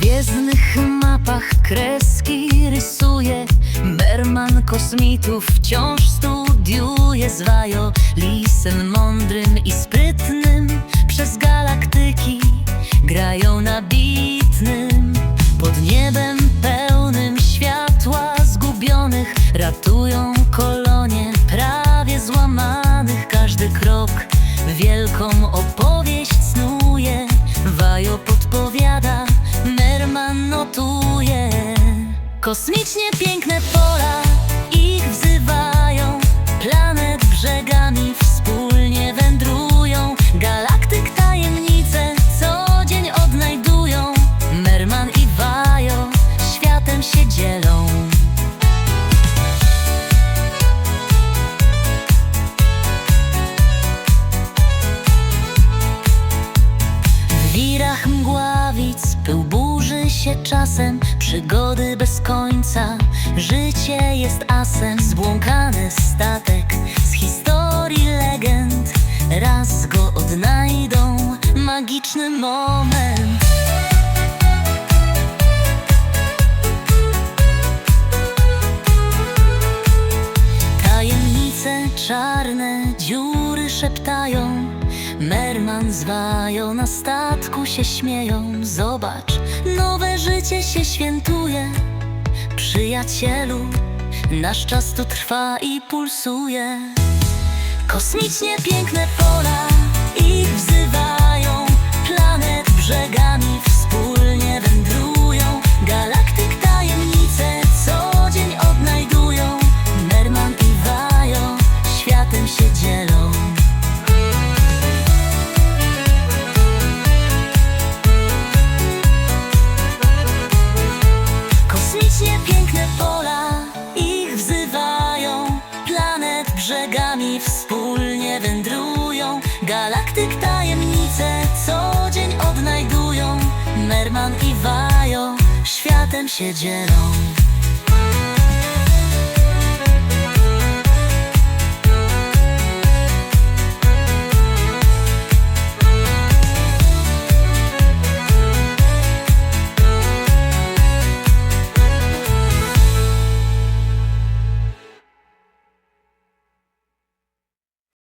gwiezdnych mapach kreski rysuje. Berman kosmitów wciąż studiuje Zwajo lisem mądrym i sprytnym. Przez galaktyki grają na bitnym. Pod niebem pełnym światła zgubionych Ratują kolonie prawie złamanych. Każdy krok wielką opowieść snuje. Wajo Kosmicznie piękne pola ich wzywają. Planet brzegami wspólnie wędrują. Galaktyk tajemnice co dzień odnajdują. Merman i Wajo światem się dzielą. W wirach mgławic pył się czasem. Przygody bez końca. Życie jest asem. Zbłąkany statek z historii legend. Raz go odnajdą. Magiczny moment Zwają, na statku się śmieją. Zobacz, nowe życie się świętuje. Przyjacielu, nasz czas tu trwa i pulsuje. Kosmicznie piękne pola ich wzywają. Planet brzegami wspólnie wędrują. Galaktyk tajemnice co dzień odnajdują. Merman i Wajo światem się dzielą Kosmicznie piękne pola. Ich wzywają Planet brzegami wspólnie wędrują. Galaktyk tajemnice co dzień odnajdują. Merman i Wajo światem się dzielą